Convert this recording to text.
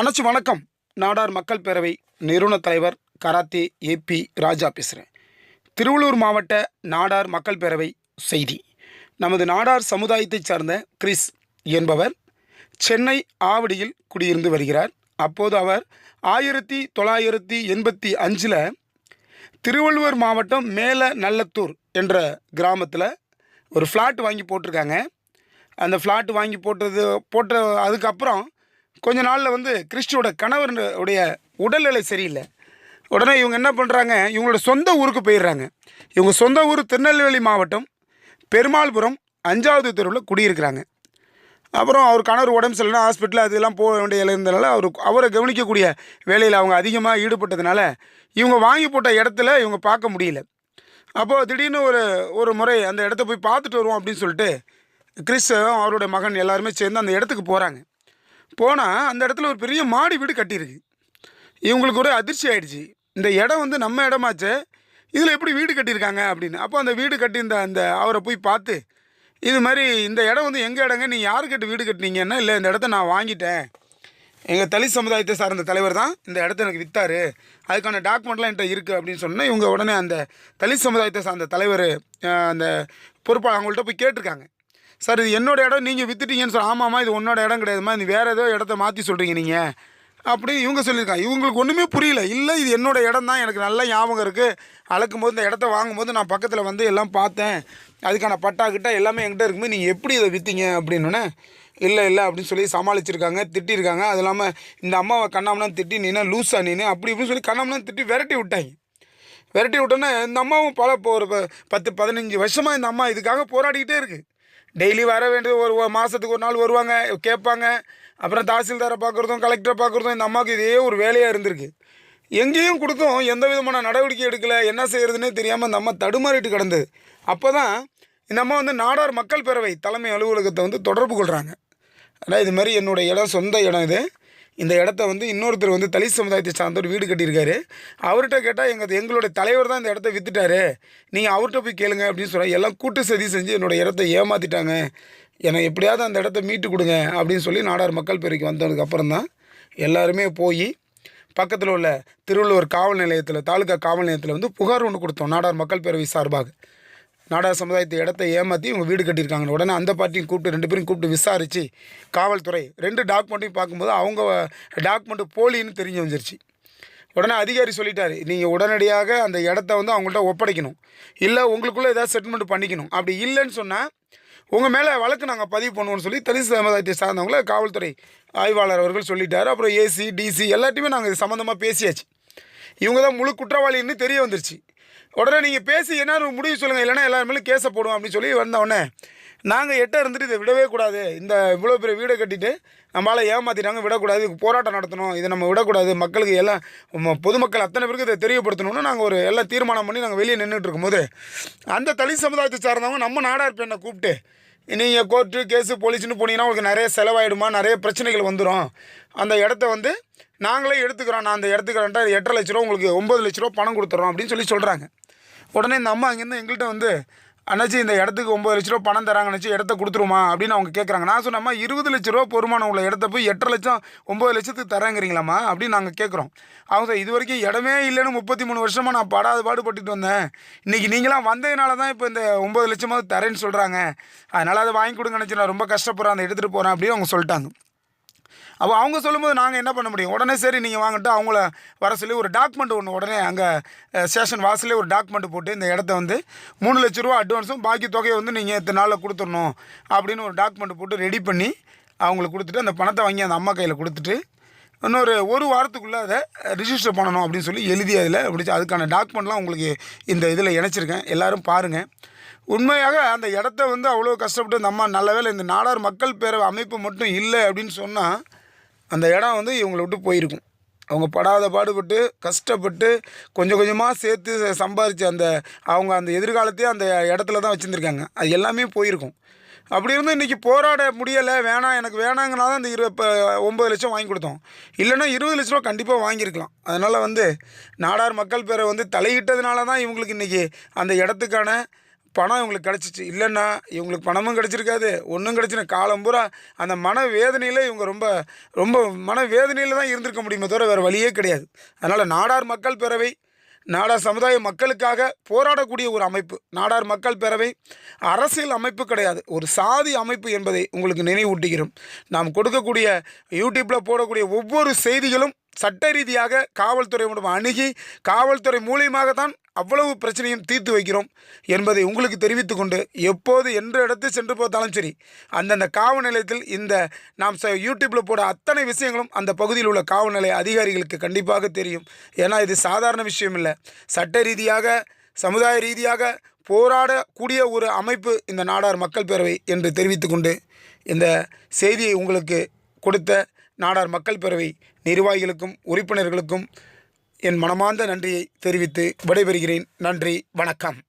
அனைச்சு வணக்கம். நாடார் மக்கள் பேரவை நிறுவன தலைவர் கராத்தே ஏபி ராஜா பேசுகிறேன் திருவள்ளூர் மாவட்ட நாடார் மக்கள் பேரவை செய்தி. நமது நாடார் சமுதாயத்தைச் சார்ந்த கிறிஸ் என்பவர் சென்னை ஆவடியில் குடியிருந்து வருகிறார். அப்போது அவர் ஆயிரத்தி தொள்ளாயிரத்தி எண்பத்தி அஞ்சில் திருவள்ளுவர் மாவட்டம் மேல நல்லத்தூர் என்ற கிராமத்தில் ஒரு ஃப்ளாட் வாங்கி போட்டிருக்காங்க. அந்த ஃப்ளாட் வாங்கி போட்டது போட்ட அதுக்கப்புறம் கொஞ்ச நாளில் வந்து கிறிஸ்டியோட கணவருடைய உடைய உடல்நிலை சரியில்லை. உடனே இவங்க என்ன பண்ணுறாங்க இவங்களோட சொந்த ஊருக்கு போயிடுறாங்க. இவங்க சொந்த ஊர் திருநெல்வேலி மாவட்டம் பெருமாள்புரம் அஞ்சாவது தெருவில் குடியிருக்கிறாங்க. அப்புறம் அவர் கணவர் உடம்பு சரியில்லைனா ஹாஸ்பிட்டல் அதெல்லாம் போக வேண்டிய இருந்தனால அவர் அவரை கவனிக்கக்கூடிய வேலையில் அவங்க அதிகமாக ஈடுபட்டதுனால இவங்க வாங்கி போட்ட இடத்துல இவங்க பார்க்க முடியல. அப்போது திடீர்னு ஒரு ஒரு முறை அந்த இடத்த போய் பார்த்துட்டு வருவோம் அப்படின்னு சொல்லிட்டு கிறிஸ்தவம் அவருடைய மகன் எல்லாருமே சேர்ந்து அந்த இடத்துக்கு போகிறாங்க போனால் அந்த இடத்துல ஒரு பெரிய மாடி வீடு கட்டியிருக்கு. இவங்களுக்கு ஒரு அதிர்ச்சி ஆகிடுச்சு இந்த இடம் வந்து நம்ம இடமாச்சே. இதில் எப்படி வீடு கட்டியிருக்காங்க அப்படின்னு. அப்போ அந்த வீடு கட்டியிருந்த அந்த அவரை போய் பார்த்து இது மாதிரி இந்த இடம் வந்து எங்கள் இடங்க? நீங்கள் யார் வீடு கட்டினீங்கன்னா இல்லை இந்த இடத்த நான் வாங்கிட்டேன். எங்கள் தலித் சமுதாயத்தை சார்ந்த தலைவர் தான் இந்த இடத்த எனக்கு விற்றாரு அதுக்கான டாக்குமெண்ட்லாம் என்கிட்ட இருக்குது அப்படின்னு சொன்னால் இவங்க உடனே அந்த தலித் சமுதாயத்தை சார்ந்த தலைவர் அந்த பொறுப்பாளர் அவங்கள்ட்ட போய் கேட்டிருக்காங்க. சார் இது என்னோட இடம் நீங்கள் வித்துட்டீங்கன்னு சொல்ல ஆமாம்மா இது உன்னோட இடம் கிடையாதுமா இது வேறு ஏதோ இடத்த மாற்றி சொல்கிறீங்க நீங்கள் அப்படி இவங்க சொல்லியிருக்காங்க இவங்களுக்கு ஒன்றுமே புரியல. இல்லை இது என்னோடய இடம் தான் எனக்கு நல்ல ஞாபகம் இருக்குது அளக்கும் போது இந்த இடத்த வாங்கும்போது நான் பக்கத்தில் வந்து எல்லாம் பார்த்தேன். அதுக்கான பட்டா கிட்ட எல்லாமே என்கிட்ட இருக்கும்போது நீங்கள் எப்படி இதை விற்றீங்க அப்படின்னோடனே இல்லை இல்லை அப்படின்னு சொல்லி சமாளிச்சிருக்காங்க திட்டிருக்காங்க. அது இல்லாமல் இந்த அம்மாவை கண்ணாமலாம் திட்டி நீனா லூஸா நீனு அப்படி இப்படின்னு சொல்லி கண்ணாமலாம் திட்டி விரட்டி விட்டாங்க. விரட்டி விட்டோன்னே இந்த அம்மாவும் பல இப்போ ஒரு ப- பத்து பதினஞ்சு வருஷமாக இந்த அம்மா இதுக்காக போராடிக்கிட்டே இருக்குது டெய்லி வர வேண்டியது ஒரு மாதத்துக்கு ஒரு நாள் வருவாங்க கேட்பாங்க. அப்புறம் தாசில்தாரை பார்க்குறதும் கலெக்டரை பார்க்குறதும் இந்த அம்மாவுக்கு இதே ஒரு வேலையாக இருந்திருக்கு. எங்கேயும் கொடுத்தும் எந்த விதமான நடவடிக்கை எடுக்கலை என்ன செய்கிறதுனே தெரியாமல் இந்த அம்மா தடுமாறிட்டு கிடந்தது. அப்போ தான் இந்த அம்மா வந்து நாடார் மக்கள் பேரவை தலைமை அலுவலகத்தை வந்து தொடர்பு கொள்கிறாங்க ஆனால் இது மாதிரி என்னுடைய இடம் சொந்த இடம் இது. இந்த இடத்த வந்து இன்னொருத்தர் வந்து தலித் சமுதாயத்தை சார்ந்தவர் வீடு கட்டியிருக்காரு. அவர்கிட்ட கேட்டால் எங்கள் எங்களுடைய தலைவர் தான் இந்த இடத்த வித்துட்டாரு. நீங்கள் அவர்கிட்ட போய் கேளுங்க அப்படின்னு சொல்கிறாங்க எல்லாம் கூட்டு சதி செஞ்சு என்னோட இடத்த ஏமாற்றிட்டாங்க என்னை எப்படியாவது அந்த இடத்த மீட்டு கொடுங்க அப்படின்னு சொல்லி நாடார் மக்கள் பேரவைக்கு வந்ததுக்கப்புறம் தான் எல்லாருமே போய் பக்கத்தில் உள்ள திருவள்ளுவர் காவல் நிலையத்தில் தாலுகா காவல் நிலையத்தில் வந்து புகார் ஒன்று கொடுத்தோம் நாடார் மக்கள் பேரவை சார்பாக. நாடா சமுதாயத்தை இடத்த ஏமாற்றி இவங்க வீடு கட்டியிருக்காங்க உடனே அந்த பார்ட்டியும் கூப்பிட்டு ரெண்டு பேரும் கூப்பிட்டு விசாரித்து காவல்துறை ரெண்டு டாக்குமெண்ட்டையும் பார்க்கும்போது அவங்க டாக்குமெண்ட் போலின்னு தெரிஞ்சு வந்துருச்சு. உடனே அதிகாரி சொல்லிட்டாரு நீங்கள் உடனடியாக அந்த இடத்த வந்து அவங்கள்ட்ட ஒப்படைக்கணும். இல்லை உங்களுக்குள்ளே ஏதாவது செட்டில்மெண்ட் பண்ணிக்கணும். அப்படி இல்லைன்னு சொன்னால் உங்கள் மேலே வழக்கு நாங்கள் பதிவு பண்ணுவோம்னு சொல்லி தலித் சமுதாயத்தை சார்ந்தவங்கள காவல்துறை ஆய்வாளர் அவர்கள் சொல்லிட்டாரு. அப்புறம் ஏசி டிசி எல்லாத்தையுமே நாங்கள் இது சம்மந்தமாக பேசியாச்சு. இவங்க தான் முழு குற்றவாளின்னு தெரிய வந்துருச்சு. உடனே நீங்கள் பேசி என்ன ஒரு முடிவு சொல்லுங்கள் இல்லைன்னா எல்லாருமே கேஸை போடுவோம் அப்படின்னு சொல்லி வந்தோடனே நாங்கள் எட்ட இருந்துட்டு இதை விடவே கூடாது. இந்த இவ்வளோ பெரிய வீடை கட்டிட்டு நம்மளால் ஏமாற்றிட்டாங்க விடக்கூடாது. இதுக்கு போராட்டம் நடத்தணும். இதை நம்ம விடக்கூடாது. மக்களுக்கு எல்லாம் பொதுமக்கள் அத்தனை பேருக்கு இதை தெரியப்படுத்தணும்னு நாங்கள் ஒரு எல்லாம் தீர்மானம் பண்ணி நாங்கள் வெளியே நின்றுட்டு இருக்கும்போது அந்த தனி சமுதாயத்தை சார்ந்தவங்க நம்ம நாடார் பெண்ணை கூப்பிட்டு. நீங்கள் கோர்ட்டு கேஸு போலீஸ்னு போனீங்கன்னா உங்களுக்கு நிறைய செலவாயிடுமா? நிறைய பிரச்சனைகள் வந்துடும் அந்த இடத்த வந்து நாங்களே எடுத்துக்கிறோம். நான் அந்த இடத்துக்கு எட்டரை லட்ச ரூபா உங்களுக்கு ஒம்பது லட்ச ரூபா பணம் கொடுத்துட்றோம் அப்படின்னு சொல்லி சொல்கிறாங்க உடனே இந்த அம்மா அங்கேருந்து எங்கள்கிட்ட வந்து அண்ணாச்சி இந்த இடத்துக்கு ஒம்பது லட்ச ரூபா பணம் தராங்கன்னு இடத்த கொடுத்துருமா அப்படின்னு அவங்க கேட்குறாங்க நான் சொன்னம்மா இருபது லட்ச ரூபா பொறுமானம் உள்ள இடத்த போய் எட்டரை லட்சம் ஒம்பது லட்சத்துக்கு தராங்கிறீங்களாம்மா அப்படின்னு நாங்கள் கேட்குறோம் அவங்க சார் இது வரைக்கும் இடமே இல்லைன்னு முப்பத்தி மூணு வருஷமாக நான் படாது பாடுபட்டுட்டு வந்தேன். இன்றைக்கி நீங்களாம் வந்ததுனால தான் இப்போ இந்த ஒம்பது லட்சமாவது தரேன்னு சொல்கிறாங்க அதனால் அதை வாங்கி கொடுங்க நினச்சி நான் ரொம்ப கஷ்டப்படுறேன் அதை எடுத்துகிட்டு போகிறேன் அப்படின்னு அவங்க சொல்லிட்டாங்க. அப்போ அவங்க சொல்லும்போது நாங்கள் என்ன பண்ண முடியும்? உடனே சரி நீங்கள் வாங்கிட்டு அவங்கள வர சொல்லி ஒரு டாக்குமெண்ட் ஒன்று உடனே அங்கே ஸ்டேஷன் வாசல்லே ஒரு டாக்குமெண்ட் போட்டு இந்த இடத்த வந்து மூணு லட்ச ரூபா அட்வான்ஸும் பாக்கி தொகையை வந்து நீங்கள் இத்தனை நாளில் கொடுத்துடணும் அப்படின்னு ஒரு டாக்குமெண்ட் போட்டு ரெடி பண்ணி அவங்களுக்கு கொடுத்துட்டு அந்த பணத்தை வாங்கி அந்த அம்மா கையில் கொடுத்துட்டு இன்னொரு ஒரு வாரத்துக்குள்ளே அதை ரிஜிஸ்டர் பண்ணணும் அப்படின்னு சொல்லி எழுதி அதில் அப்படி அதுக்கான டாக்குமெண்ட்லாம் உங்களுக்கு இந்த இதில் இணைச்சிருக்கேன். எல்லாரும் பாருங்கள் உண்மையாக அந்த இடத்த வந்து அவ்வளோ கஷ்டப்பட்டு நம்ம அம்மா நல்ல வேலை இந்த நாடார் மக்கள் பேரவை அமைப்பு மட்டும் இல்லை அப்படின்னு சொன்னால் அந்த இடம் வந்து இவங்களை விட்டு போயிருக்கும். அவங்க படாத பாடுபட்டு கஷ்டப்பட்டு கொஞ்சம் கொஞ்சமாக சேர்த்து சம்பாரித்து அந்த அவங்க அந்த எதிர்காலத்தையே அந்த இடத்துல தான் வச்சுருந்துருக்காங்க. அது எல்லாமே போயிருக்கும். அப்படி இருந்து இன்றைக்கி போராட முடியலை வேணாம் எனக்கு வேணாங்கனா தான் இந்த இரு இப்போ ஒம்பது லட்சம் வாங்கி கொடுத்தோம். இல்லைன்னா இருபது லட்ச ரூபா கண்டிப்பாக வாங்கியிருக்கலாம். அதனால் வந்து நாடார் மக்கள் பேரை வந்து தலையிட்டதுனால தான் இவங்களுக்கு இன்றைக்கி அந்த இடத்துக்கான பணம் இவங்களுக்கு கிடச்சிச்சு. இல்லைன்னா இவங்களுக்கு பணமும் கிடச்சிருக்காது. ஒன்றும் கிடச்சின காலம் பூரா அந்த மன வேதனையில் இவங்க ரொம்ப ரொம்ப மன வேதனையில் தான் இருந்திருக்க முடியுமே தவிர வேறு வழியே கிடையாது. அதனால் நாடார் மக்கள் பேரவை நாடார் சமுதாய மக்களுக்காக போராடக்கூடிய ஒரு அமைப்பு நாடார் மக்கள் பேரவை அரசியல் அமைப்பு கிடையாது. ஒரு சாதி அமைப்பு என்பதை உங்களுக்கு நினைவூட்டுகிறோம். நாம் கொடுக்கக்கூடிய யூடியூப்பில் போடக்கூடிய ஒவ்வொரு செய்திகளும் சட்ட ரீதியாக காவல்துறை மூலம் அணுகி காவல்துறை மூலியமாக தான் அவ்வளவு பிரச்சனையும் தீர்த்து வைக்கிறோம் என்பதை உங்களுக்கு தெரிவித்து கொண்டு எப்போது என்ற இடத்து சென்று பார்த்தாலும் சரி அந்தந்த காவல் நிலையத்தில் இந்த நாம் யூடியூப்பில் போட அத்தனை விஷயங்களும் அந்த பகுதியில் உள்ள காவல் நிலைய அதிகாரிகளுக்கு கண்டிப்பாக தெரியும். ஏன்னா இது சாதாரண விஷயம் இல்லை. சட்ட ரீதியாக சமுதாய ரீதியாக போராடக்கூடிய ஒரு அமைப்பு இந்த நாடார் மக்கள் பேரவை என்று தெரிவித்துக்கொண்டு இந்த செய்தியை உங்களுக்கு கொடுத்த நாடார் மக்கள் பேரவை நிர்வாகிகளுக்கும் உறுப்பினர்களுக்கும் என் மனமார்ந்த நன்றியை தெரிவித்து விடைபெறுகிறேன். நன்றி வணக்கம்.